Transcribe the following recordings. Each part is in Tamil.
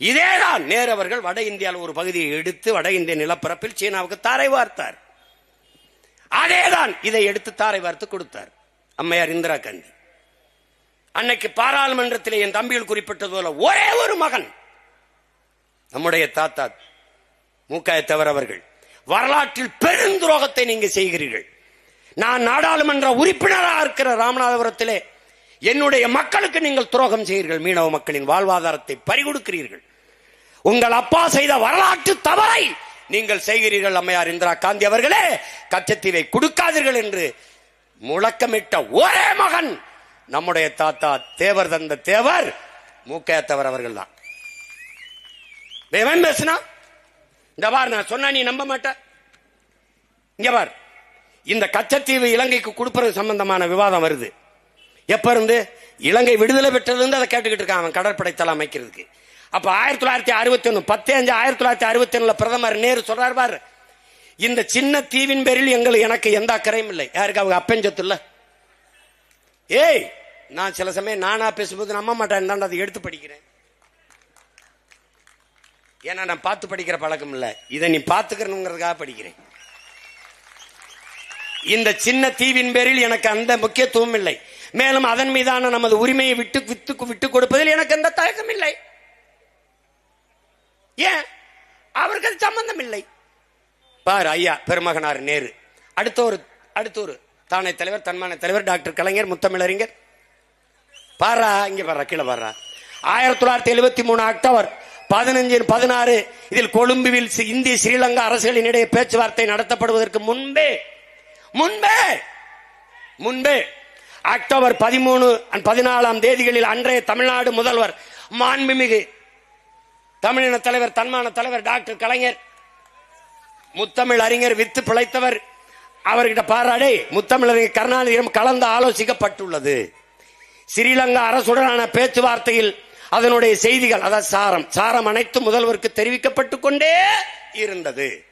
இதேதான் நேரு அவர்கள் வட இந்தியாவில் ஒரு பகுதியை எடுத்து வட இந்திய நிலப்பரப்பில் சீனாவுக்கு தாரை வார்த்தார். அதேதான் இதை எடுத்து தாரை வார்த்து கொடுத்தார். அம்மையார் இந்திரா காந்தி. அன்னைக்கு பாராளுமன்றத்தில் என் தம்பிகள் குறிப்பிட்டது போல ஒரே ஒரு மகன் நம்முடைய தாத்தா மூக்காயத்தவர் அவர்கள். வரலாற்றில் பெருந்துரோகத்தை நீங்க செய்கிறீர்கள். நான் நாடாளுமன்ற உறுப்பினராக இருக்கிற ராமநாதபுரத்திலே என்னுடைய மக்களுக்கு நீங்கள் துரோகம் செய்கிறீர்கள். மீனவ மக்களின் வாழ்வாதாரத்தை பறிகொடுக்கிறீர்கள். உங்கள் அப்பா செய்த வரலாற்று தவறை நீங்கள் செய்கிறீர்கள் அம்மையார் இந்திரா காந்தி அவர்களே. கச்சத்தீவை கொடுக்காதீர்கள் என்று முழக்கமிட்ட ஒரே மகன் நம்முடைய தாத்தா தேவர் தந்த தேவர் மூக்கையத்தவர் அவர்கள் தான். பேசினா. இந்த பார் நான் சொன்னா நீ நம்ப மாட்ட. இங்க பார் இந்த கச்சத்தீவு இலங்கைக்கு கொடுப்பது சம்பந்தமான விவாதம் வருது. எப்ப இருந்து? இலங்கை விடுதலை பெற்றது இருந்து அதை கேட்டுக்கிட்டு இருக்கான் அவன் கடற்படை தலை அமைக்கிறதுக்கு. அப்போ ஆயிரத்தி தொள்ளாயிரத்தி அறுபத்தி ஒன்று பத்து அஞ்சு ஆயிரத்தி தொள்ளாயிரத்தி அறுபத்தி ஒன்றில் பிரதமர் நேரு சொல்கிறார் பாரு. இந்த சின்ன தீவின் பேரில் எங்களுக்கு எனக்கு எந்த அக்கறையும் இல்லை. யாருக்கு? அவங்க அப்பஞ்சத்து இல்ல ஏய் நான் சில சமயம் நானா பேசும்போது நம்ப மாட்டேன் தான் அதை எடுத்து படிக்கிறேன். ஏன்னா நான் பார்த்து படிக்கிற பழக்கம் இல்லை. இதை நீ பார்த்துக்கணுங்கிறதுக்காக படிக்கிறேன். இந்த சின்ன தீவின் பேரில் எனக்கு அந்த முக்கியத்துவம் இல்லை. மேலும் அதன் மீதான நமது உரிமையை விட்டு வித்து விட்டு கொடுப்பதில் எனக்கு எந்த தயக்கம் இல்லை. ஏன்? அவருக்கு அது சம்பந்தம் இல்லை பாரு ஐயா பெருமகனார் நேரு. அடுத்த ஒரு அடுத்த ஒரு தானே தலைவர் தன்மான தலைவர் டாக்டர் கலைஞர் முத்தமிழறிஞர். பாரா இங்க பாரா கீழே பாரா. ஆயிரத்தி தொள்ளாயிரத்தி எழுபத்தி மூணு அக்டோபர் பதினஞ்சு பதினாறு இதில் கொழும்புவில் சி- இந்திய ஸ்ரீலங்கா அரசுகளின் இடையே பேச்சுவார்த்தை நடத்தப்படுவதற்கு முன்பே முன்பே முன்பே அக்டோபர் பதிமூணு பதினாலாம் தேதிகளில் அன்றைய தமிழ்நாடு முதல்வர் மாண்புமிகு தமிழின தலைவர் தன்மான தலைவர் டாக்டர் கலைஞர் முத்தமிழ் அறிஞர் வித்து பிழைத்தவர். அவர்கிட்ட பாராடே முத்தமிழறிஞர் கருணாநிதியிடம் கலந்து ஆலோசிக்கப்பட்டுள்ளது. ஸ்ரீலங்கா அரசுடனான பேச்சுவார்த்தையில் அதனுடைய செய்திகள் அதாவது சாரம். சாரம் அனைத்து முதல்வருக்கு தெரிவிக்கப்பட்டுக் கொண்டே இருந்தது.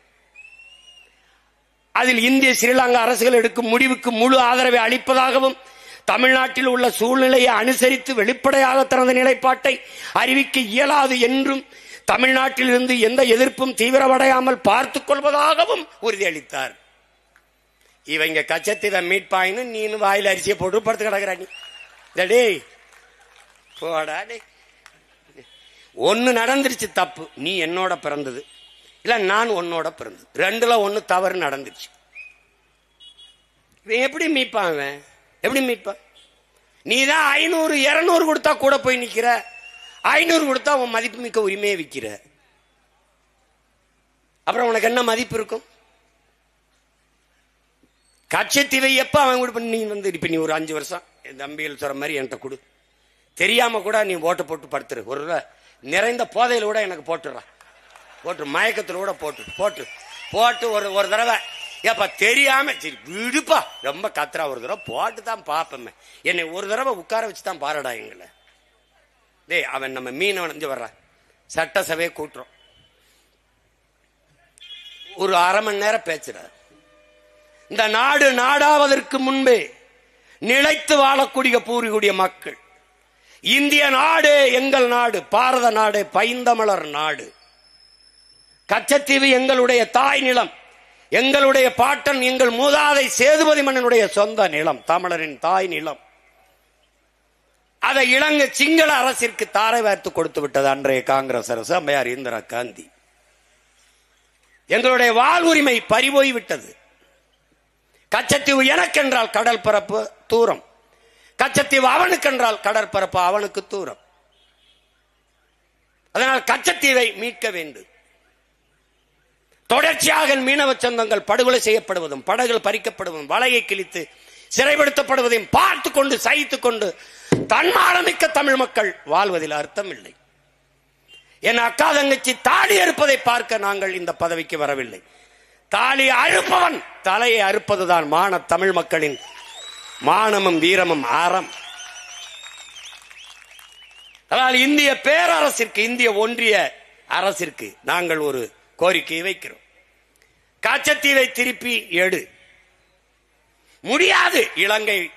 அதில் இந்திய ஸ்ரீலங்கா அரசுகள் எடுக்கும் முடிவுக்கு முழு ஆதரவை அளிப்பதாகவும் தமிழ்நாட்டில் உள்ள சூழ்நிலையை அனுசரித்து வெளிப்படையாக தனது நிலைப்பாட்டை அறிவிக்க இயலாது என்றும் தமிழ்நாட்டில் இருந்து எந்த எதிர்ப்பும் தீவிரமடையாமல் பார்த்துக் கொள்வதாகவும் உறுதியளித்தார். இவங்க கச்சத்தீவை மீட்பாயின்னு நீனு வாயில் அரிசியை போட்டு படுத்து கிடக்குறா நீ. போடா ஒன்னு நடந்துருச்சு தப்பு நீ என்னோட பிறந்தது. இல்ல நான் உன்னோட பிறந்தது. ரெண்டுல ஒன்று தவறு நடந்துருச்சு. இவன் எப்படி மீட்பான் எப்படி மீட்ப? நீ தான் ஐநூறு இரநூறு கொடுத்தா கூட போய் நிக்கிற. ஐநூறு கொடுத்தா உன் மதிப்பு மிக்க உரிமையை விற்கிற அப்புறம் உனக்கு என்ன மதிப்பு இருக்கும்? கட்சத்தீவை எப்ப அவன் கூட பண்ணி நீ வந்து இப்ப நீ ஒரு அஞ்சு வருஷம் என் தம்பிகள் சொல்ற மாதிரி என்கிட்ட கொடு. தெரியாம கூட நீ ஓட்டை போட்டு படுத்துரு. ஒரு நிறைந்த போதையில கூட எனக்கு போட்டுடுறா. போட்டு மயக்கத்தில் கூட போட்டு போட்டு போட்டு ஒரு ஒரு தடவை ஏப்பா தெரியாம சரி விடுப்பா. ரொம்ப கத்துறா. ஒரு தடவை போட்டு தான் பார்ப்போமே என்னை ஒரு தடவை உட்கார வச்சு தான் பாருடா எங்களை. டேய் அவன் நம்ம மீனவன் இங்க வர்றான் சட்டசபையை கூட்டுறோம். ஒரு அரை மணி நேரம் பேசுறார் இந்த நாடு நாடாவதற்கு முன்பே நிலைத்து வாழக்கூடிய பூர்வீகுடைய மக்கள். இந்திய நாடு எங்கள் நாடு பாரத நாடு பைந்தமலர் நாடு. கச்சத்தீவு எங்களுடைய தாய் நிலம். எங்களுடைய பாட்டன் எங்கள் மூதாதை சேதுபதி மன்னனுடைய சொந்த நிலம் தமிழரின் தாய் நிலம். அதை இலங்கை சிங்கள அரசிற்கு தாரை வார்த்து கொடுத்து விட்டது அன்றைய காங்கிரஸ் அரசு அம்மையார் இந்திரா காந்தி. எங்களுடைய வாழ்வுரிமை பறிபோய் விட்டது. கச்சத்தீவு எனக்கென்றால் கடல் பரப்பு தூரம். கச்சத்தீவு அவனுக்கென்றால் கடற்பரப்பு அவனுக்கு தூரம். அதனால் கச்சத்தீவை மீட்க வேண்டும். தொடர்ச்சியாக மீனவ சொந்தங்கள் படுகொலை செய்யப்படுவதும் படகுகள் பறிக்கப்படுவதும் வலையை கிழித்து சிறைப்படுத்தப்படுவதையும் பார்த்து கொண்டு சகித்துக் கொண்டு தன்மானமிக்க தமிழ் மக்கள் வாழ்வதில் அர்த்தம் இல்லை என் அக்கா தங்கச்சி தாலி அறுப்பதை பார்க்க நாங்கள் இந்த பதவிக்கு வரவில்லை. தாலி அறுப்பவன் தலையை அறுப்பதுதான் மான தமிழ் மக்களின் மானமும் வீரமும் ஆரம் அதனால் இந்திய பேரரசிற்கு இந்திய ஒன்றிய அரசிற்கு நாங்கள் ஒரு கோரிக்கையை வைக்கிறோம். காச்சத்தீவை திருப்பி எடு. முடியாது இலங்கை.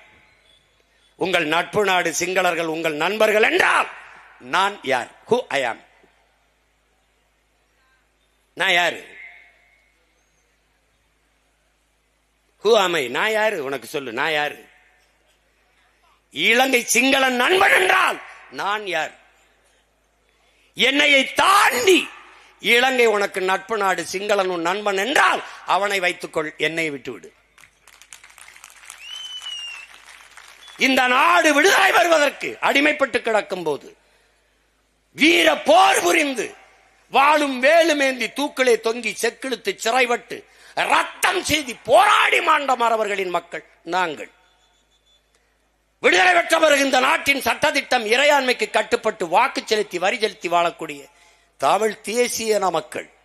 உங்கள் நட்பு நாடு சிங்களர்கள் உங்கள் நண்பர்கள் என்றால் நான் யார்? ஹூ ஐ ஆம் நான் யாரு? ஹூ அமை நான் யாரு? உனக்கு சொல்லு நான் யாரு? இலங்கை சிங்கள நண்பன் என்றால் நான் யார்? என்னையை தாண்டி இலங்கை உனக்கு நட்பு நாடு சிங்களன் உன் நண்பன் என்றால் அவனை வைத்துக்கொள் என்னை விட்டுவிடு. இந்த நாடு விடுதலை வருவதற்கு அடிமைப்பட்டு கிடக்கும் போது வீர போர் புரிந்து வாழும் வேலுமேந்தி தூக்கிலே தொங்கி செக்கிழுத்து சிறைப்பட்டு ரத்தம் செய்தி போராடி மாண்ட மறவர்களின் மக்கள் நாங்கள். விடுதலை பெற்ற பிறகு இந்த நாட்டின் சட்டத்திட்டம் இறையாண்மைக்கு கட்டுப்பட்டு வாக்கு செலுத்தி வரி செலுத்தி வாழக்கூடிய தமிழ் தேசிய நமக்கள் மக்கள்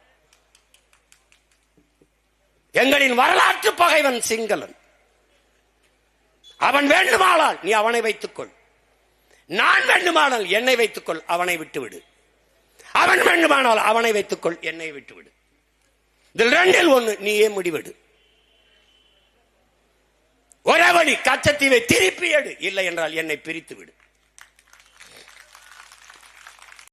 எங்களின் வரலாற்று பகைவன் சிங்களன். அவன் வேண்டுமானால் நீ அவனை வைத்துக்கொள். நான் வேண்டுமானால் என்னை வைத்துக்கொள் அவனை விட்டுவிடு. அவன் வேண்டுமானால் அவனை வைத்துக்கொள் என்னை விட்டுவிடு. இதில் ரெண்டில் ஒன்று நீயே முடிவெடு. ஒரே வழி கச்சத்தீவை திருப்பி எடு. இல்லை என்றால் என்னை பிரித்து விடு